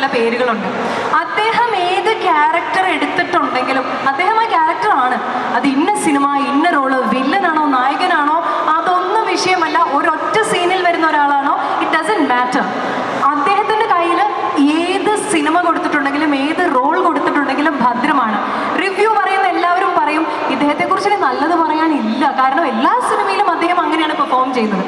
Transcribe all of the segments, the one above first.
ചില പേരുകളുണ്ട്. അദ്ദേഹം ഏത് ക്യാരക്ടർ എടുത്തിട്ടുണ്ടെങ്കിലും അദ്ദേഹം ആ ക്യാരക്ടറാണ് അത് ഇന്ന സിനിമ ഇന്ന റോൾ വില്ലനാണോ നായകനാണോ അതൊന്നും വിഷയമല്ല. ഒരൊറ്റ സീനിൽ വരുന്ന ഒരാളാണോ ഇറ്റ് ഡസൻ മാറ്റർ അദ്ദേഹത്തിന്റെ കയ്യിൽ ഏത് സിനിമ കൊടുത്തിട്ടുണ്ടെങ്കിലും ഏത് റോൾ കൊടുത്തിട്ടുണ്ടെങ്കിലും ഭദ്രമാണ്. റിവ്യൂ പറയുന്ന എല്ലാവരും പറയും ഇദ്ദേഹത്തെക്കുറിച്ച് നല്ലത് പറയാനില്ല. കാരണം എല്ലാ സിനിമയിലും അദ്ദേഹം അങ്ങനെയാണ് പെർഫോം ചെയ്യുന്നത്.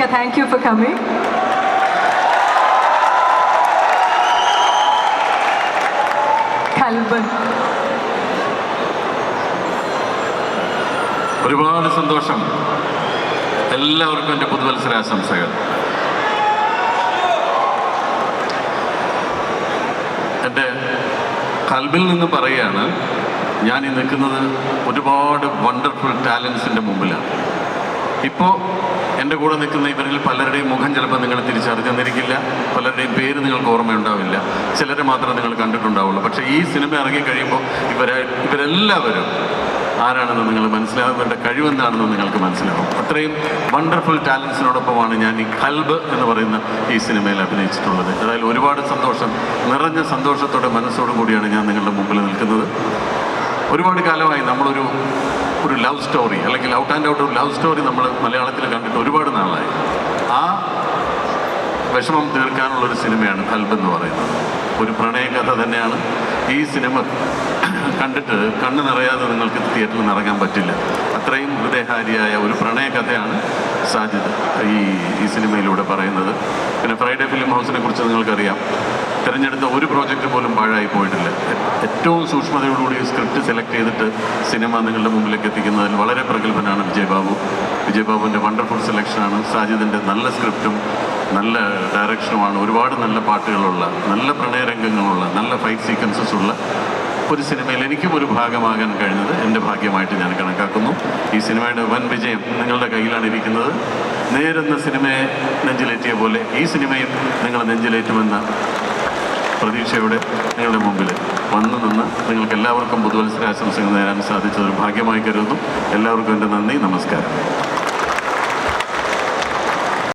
താങ്ക് യു ഫോർ കമ്മിങ് കൽബൻ ഒരുപാട് സന്തോഷം. എല്ലാവർക്കും എന്റെ പുതുവത്സരാശംസകൾ എന്റെ കൽബിൽ നിന്ന് പറയുകയാണ് ഞാൻ ഈ നിൽക്കുന്നത് ഒരുപാട് വണ്ടർഫുൾ ടാലൻസിന്റെ മുമ്പിലാണ്. ഇപ്പോൾ എന്റെ കൂടെ നിൽക്കുന്ന ഇവരിൽ പലരുടെയും മുഖം ചിലപ്പോൾ നിങ്ങൾ തിരിച്ചറിഞ്ഞിരിക്കില്ല പലരുടെയും പേര് നിങ്ങൾക്ക് ഓർമ്മയുണ്ടാവില്ല. ചിലരെ മാത്രമേ നിങ്ങൾ കണ്ടിട്ടുണ്ടാവുള്ളൂ. പക്ഷേ ഈ സിനിമ ഇറങ്ങിക്കഴിയുമ്പോൾ ഇവരെ ഇവരെല്ലാവരും ആരാണെന്ന് നിങ്ങൾ മനസ്സിലാവും. ഇവരുടെ കഴിവെന്താണെന്ന് നിങ്ങൾക്ക് മനസ്സിലാവും. അത്രയും വണ്ടർഫുൾ ടാലൻസിനോടൊപ്പമാണ് ഞാൻ ഈ കൽബ് എന്ന് പറയുന്ന ഈ സിനിമയിൽ അഭിനയിച്ചിട്ടുള്ളത്. അതായത് ഒരുപാട് സന്തോഷം. നിറഞ്ഞ സന്തോഷത്തോടെ മനസ്സോടും കൂടിയാണ് ഞാൻ നിങ്ങളുടെ മുമ്പിൽ നിൽക്കുന്നത്. ഒരുപാട് കാലമായി നമ്മളൊരു ഒരു ലവ് സ്റ്റോറി അല്ലെങ്കിൽ ഔട്ട് ആൻഡ് ഔട്ട് ഒരു ലവ് സ്റ്റോറി നമ്മൾ മലയാളത്തിൽ കണ്ടിട്ട് ഒരുപാട് നാളായി. ആ വിഷമം തീർക്കാനുള്ള ഒരു സിനിമയാണ് ഹൽബ് എന്ന് പറയുന്നത്. ഒരു പ്രണയകഥ തന്നെയാണ് ഈ സിനിമ കണ്ടിട്ട് കണ്ണ് നിറയാതെ നിങ്ങൾക്ക് തിയേറ്ററിൽ നിറങ്ങാൻ പറ്റില്ല. അത്രയും ഹൃദയഹാരിയായ ഒരു പ്രണയകഥയാണ് സാജിദ് ഈ ഈ സിനിമയിലൂടെ പറയുന്നത്. പിന്നെ ഫ്രൈഡേ ഫിലിം ഹൗസിനെ കുറിച്ച് നിങ്ങൾക്കറിയാം. തിരഞ്ഞെടുത്ത ഒരു പ്രോജക്റ്റ് പോലും പാഴായി പോയിട്ടില്ല. ഏറ്റവും സൂക്ഷ്മതയോടുകൂടി സ്ക്രിപ്റ്റ് സെലക്ട് ചെയ്തിട്ട് സിനിമ നിങ്ങളുടെ മുമ്പിലേക്ക് എത്തിക്കുന്നതിൽ വളരെ പ്രഗത്ഭനാണ് വിജയ് ബാബു വിജയ് ബാബുവിന്റെ വണ്ടർഫുൾ സെലക്ഷനാണ് സാജിദിന്റെ നല്ല സ്ക്രിപ്റ്റും നല്ല ഡയറക്ഷനുമാണ് ഒരുപാട് നല്ല പാട്ടുകളുള്ള നല്ല പ്രണയരംഗങ്ങളുള്ള നല്ല ഫൈറ്റ് സീക്വൻസസ് ഉള്ള ഒരു സിനിമയിൽ എനിക്കും ഒരു ഭാഗമാകാൻ കഴിഞ്ഞത് എന്റെ ഭാഗ്യമായിട്ട് ഞാൻ കണക്കാക്കുന്നു. ഈ സിനിമയുടെ വൻ വിജയം നിങ്ങളുടെ കയ്യിലാണ് ഇരിക്കുന്നത്. നേരെന്ന സിനിമയെ നെഞ്ചിലേറ്റിയ പോലെ ഈ സിനിമയും നിങ്ങൾ നെഞ്ചിലേറ്റുമെന്ന പ്രതീക്ഷയോടെ നിങ്ങളുടെ മുമ്പിൽ വന്നു നിന്ന് നിങ്ങൾക്ക് എല്ലാവർക്കും പുതുവത്സര ആശംസകൾ നേരാൻ സാധിച്ചതൊരു ഭാഗ്യമായി കരുതുന്നു. എല്ലാവർക്കും എന്റെ നന്ദി നമസ്കാരം.